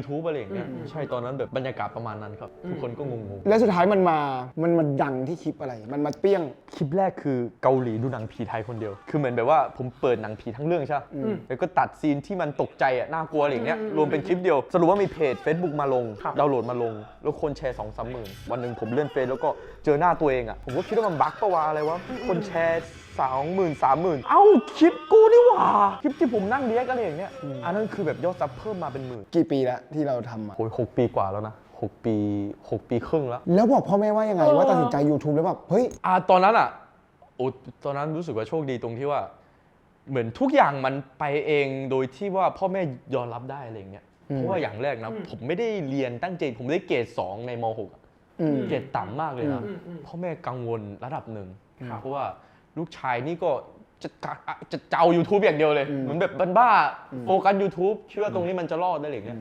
YouTube อะไรอย่างเงี้ยใช่ตอนนั้นแบบบรรยากาศประมาณนั้นครับ ทุกคนก็งงแล้วสุดท้ายมันมา มันมาดังที่คลิปอะไร มันมาเปี้ยงๆคลิปแรกคือเกาหลีดูหนังผีไทยคนเดียว คือเหมือนแบบว่าผมเปิดหนังผีทั้งเรื่องใช่ปะแล้วก็ตัดซีนที่มันตกใจอะน่ากลัวอะไรอย่างเงี้ยรวมเป็นคลิปเดียว สรุปว่ามีเพจ Facebook มาลงครับดาวน์โหลดมาลง แล้วคนแชร์สองสามหมื่นวันหนึ่งผมเลื่อนเฟซแล้วก็เจอหน้าตัวเองอะผมก็คิดว่ามันบั๊กปะวะอะไรวะคนแชร์ สองหมื่นสามหมื่นเอ้าคลิปกูนี่หว่าคลิปที่ผมนั่งเรียกกันอะไรอย่างเงี้ยอันนั้นคือแบบยอดซับเพิ่มมาเป็นหมื่นกี่ปีแล้วที่เราทำอะโอ้ยหกปีกว่าแล้วนะหกปีหกปีครึ่งแล้ว แล้วบอกพ่อแม่ว่ายังไงว่าตัดสินใจ YouTube แล้วแบบเฮ้ย อ่าตอนนั้นอะโอ้ตอนนั้นรู้สึกว่าโชคดีตรงที่ว่า เหมือนทุกอย่างมันไปเองโดยที่ว่าพ่อแม่ยอมรับได้อะไรอย่างเงี้ยเพราะว่าอย่างแรกนะผมไม่ได้เรียนตั้งใจผมได้เกรดสองในม .6 อะอืม เกรดต่ำมากเลยนะอืมอืมพ่อแม่กังวลระดับหนึ่งครับเพราะว่า ลูกชายนี่ก็จะกะอะจะเจ้า YouTube อย่างเดียวเลย เหมือนแบบบ้าๆโฟกัส YouTube คิดว่าตรงนี้มันจะรอดได้อะไรอย่างเงี้ย